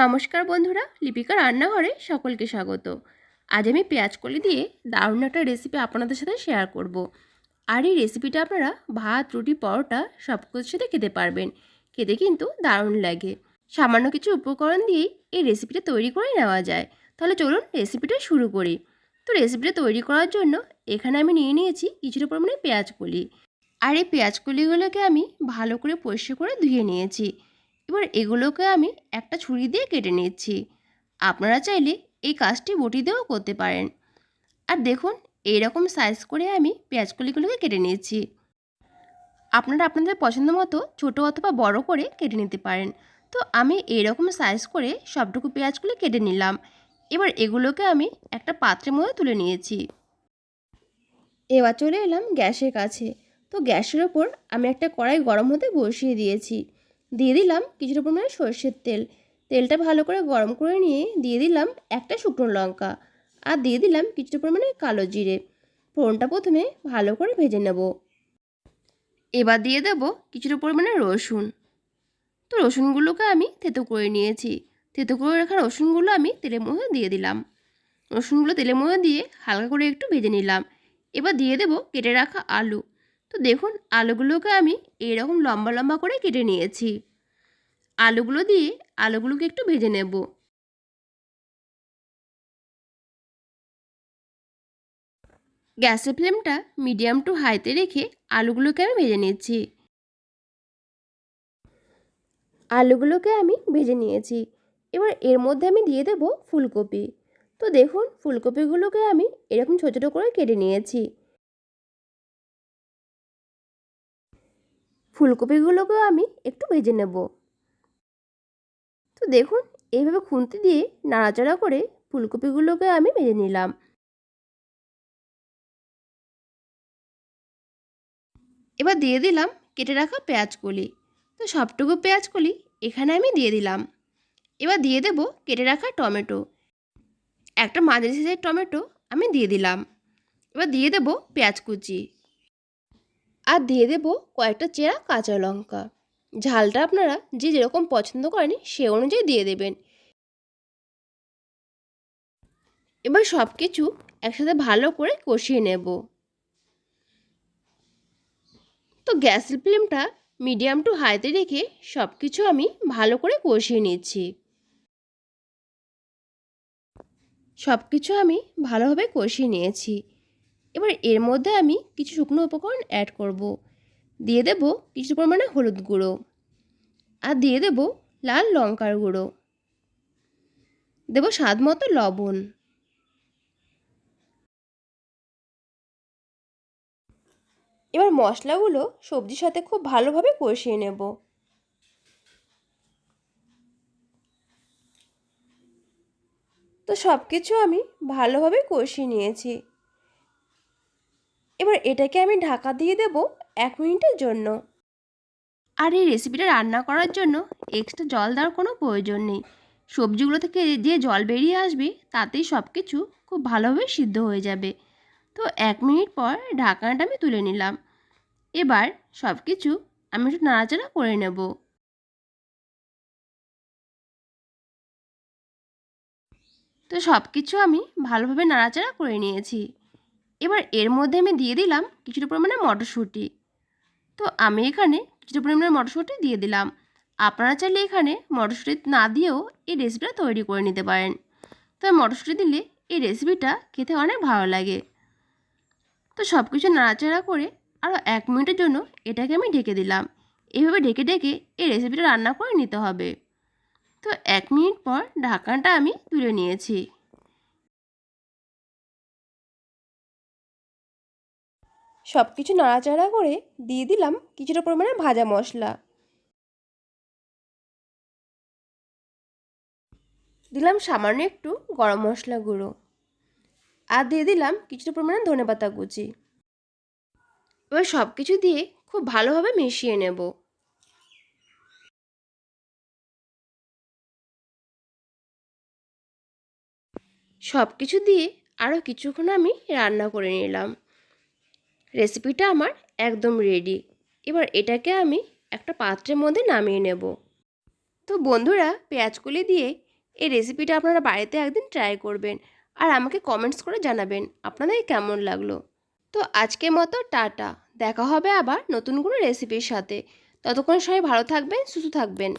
নমস্কার বন্ধুরা, লিপিকা রান্নাঘরে সকলকে স্বাগত। আজ আমি পেঁয়াজ কলি দিয়ে দারুণ একটা রেসিপি আপনাদের সাথে শেয়ার করব। আর এই রেসিপিটা আপনারা ভাত, রুটি, পরোটা সব কিছুর সাথে খেতে পারবেন। খেতে কিন্তু দারুণ লাগে। সামান্য কিছু উপকরণ দিয়েই এই রেসিপিটা তৈরি করে নেওয়া যায়। তাহলে চলুন রেসিপিটা শুরু করি। তো রেসিপিটা তৈরি করার জন্য এখানে আমি নিয়ে নিয়েছি কিছুটা পরিমাণে পেঁয়াজ কলি। আর এই পেঁয়াজ কলিগুলোকে আমি ভালো করে পরিষ্কার করে ধুয়ে নিয়েছি। এবার এগুলোকে আমি একটা ছুরি দিয়ে কেটে নিচ্ছি। আপনারা চাইলে এই কাজটি বটি দিয়েও করতে পারেন। আর দেখুন, এইরকম সাইজ করে আমি পেঁয়াজকলিগুলোকে কেটে নিয়েছি। আপনারা আপনাদের পছন্দ মতো ছোটো অথবা বড় করে কেটে নিতে পারেন। তো আমি এইরকম সাইজ করে সবটুকু পেঁয়াজগুলি কেটে নিলাম। এবার এগুলোকে আমি একটা পাত্রের মধ্যে তুলে নিয়েছি। এবার চলে এলাম গ্যাসের কাছে। তো গ্যাসের ওপর আমি একটা কড়াই গরম হতে বসিয়ে দিয়েছি। দিয়ে দিলাম কিছুটা পরিমাণে সর্ষের তেল। তেলটা ভালো করে গরম করে নিয়ে দিয়ে দিলাম একটা শুকনো লঙ্কা আর দিয়ে দিলাম কিছুটা পরিমাণে কালো জিরে। ফোড়নটা প্রথমে ভালো করে ভেজে নেব। এবার দিয়ে দেব কিছুটা পরিমাণে রসুন। তো রসুনগুলোকে আমি থেতো করে নিয়েছি। থেতো করে রাখা রসুনগুলো আমি তেলের মধ্যে দিয়ে দিলাম। রসুনগুলো তেলের মধ্যে দিয়ে হালকা করে একটু ভেজে নিলাম। এবার দিয়ে দেব কেটে রাখা আলু। তো দেখুন, আলুগুলোকে আমি এরকম লম্বা লম্বা করে কেটে নিয়েছি। আলুগুলো দিয়ে আলুগুলোকে একটু ভেজে নেব। গ্যাসের ফ্লেমটা মিডিয়াম টু হাইতে রেখে আলুগুলোকে আমি ভেজে নিয়েছি। আলুগুলোকে আমি ভেজে নিয়েছি। এবার এর মধ্যে আমি দিয়ে দেব ফুলকপি। তো দেখুন, ফুলকপিগুলোকে আমি এরকম ছোটো ছোটো করে কেটে নিয়েছি। ফুলকপিগুলোকেও আমি একটু ভেজে নেব। তো দেখুন, এইভাবে খুন্তি দিয়ে নাড়াচাড়া করে ফুলকপিগুলোকে আমি ভেজে নিলাম। এবার দিয়ে দিলাম কেটে রাখা পেঁয়াজ কলি তো সবটুকু পেঁয়াজ কলি এখানে আমি দিয়ে দিলাম। এবার দিয়ে দেব কেটে রাখা টমেটো। একটা মাঝারি সাইজের টমেটো আমি দিয়ে দিলাম। এবার দিয়ে দেব পেঁয়াজ কুচি। আর দিয়ে দেব কয়েকটা চেরা কাঁচা লঙ্কা। ঝালটা আপনারা যে যেরকম পছন্দ করেন সে অনুযায়ী দিয়ে দেবেন। এবার সব কিছু একসাথে ভালো করে কষিয়ে নেব। তো গ্যাস ফ্লেমটা মিডিয়াম টু হাইতে রেখে সব কিছু আমি ভালো করে কষিয়ে নিচ্ছি। সব কিছু আমি ভালোভাবে কষিয়ে নিয়েছি। এবার এর মধ্যে আমি কিছু শুকনো উপকরণ অ্যাড করব। দিয়ে দেব কিছু পরিমাণে হলুদ গুঁড়ো আর দিয়ে দেব লাল লঙ্কার গুঁড়ো। দেব স্বাদ মতো লবণ। এবার মশলাগুলো সবজির সাথে খুব ভালোভাবে কষিয়ে নেব। তো সব কিছু আমি ভালোভাবে কষিয়ে নিয়েছি। এবার এটাকে আমি ঢাকা দিয়ে দেব এক মিনিটের জন্য। আর এই রেসিপিটা রান্না করার জন্য এক্সট্রা জল দেওয়ার কোনো প্রয়োজন নেই। সবজিগুলো থেকে যে জল বেরিয়ে আসবে, তাতেই সব কিছু খুব ভালোভাবে সিদ্ধ হয়ে যাবে। তো এক মিনিট পর ঢাকনাটা আমি তুলে নিলাম। এবার সব কিছু আমি একটু নাড়াচাড়া করে নেব। তো সব কিছু আমি ভালোভাবে নাড়াচাড়া করে নিয়েছি। এবার এর মধ্যে আমি দিয়ে দিলাম কিছুটা পরিমাণে মটরশুঁটি। তো আমি এখানে কিছুটা পরিমাণে মটরশুঁটি দিয়ে দিলাম। আপনারা চাইলে এখানে মটরশুঁটি না দিয়েও এই রেসিপিটা তৈরি করে নিতে পারেন। তো মটরশুঁটি দিলে এই রেসিপিটা খেতে অনেক ভালো লাগে। তো সব কিছু নাড়াচাড়া করে আরও এক মিনিটের জন্য এটাকে আমি ঢেকে দিলাম। এইভাবে ঢেকে ঢেকে এই রেসিপিটা রান্না করে নিতে হবে। তো এক মিনিট পর ঢাকনাটা আমি তুলে নিয়েছি। সব কিছু নাড়াচাড়া করে দিয়ে দিলাম কিছুটা পরিমাণে ভাজা মশলা। দিলাম সামান্য একটু গরম মশলা গুঁড়ো আর দিয়ে দিলাম কিছুটা পরিমাণে ধনে পাতা কুচি। এবার সব কিছু দিয়ে খুব ভালোভাবে মিশিয়ে নেব। সব কিছু দিয়ে আরও কিছুক্ষণ আমি রান্না করে নিলাম। রেসিপিটা আমার একদম রেডি এবার এটাকে আমি একটা পাত্রের মধ্যে নামিয়ে নেব। তো বন্ধুরা, পেঁয়াজকলি দিয়ে এই রেসিপিটা আপনারা বাড়িতে একদিন ট্রাই করবেন আর আমাকে কমেন্টস করে জানাবেন আপনাদের কেমন লাগল। তো আজকের মতো টাটা। দেখা হবে আবার নতুন কোনো রেসিপির সাথে। ততক্ষণ সবাই ভালো থাকবেন, সুস্থ থাকবেন।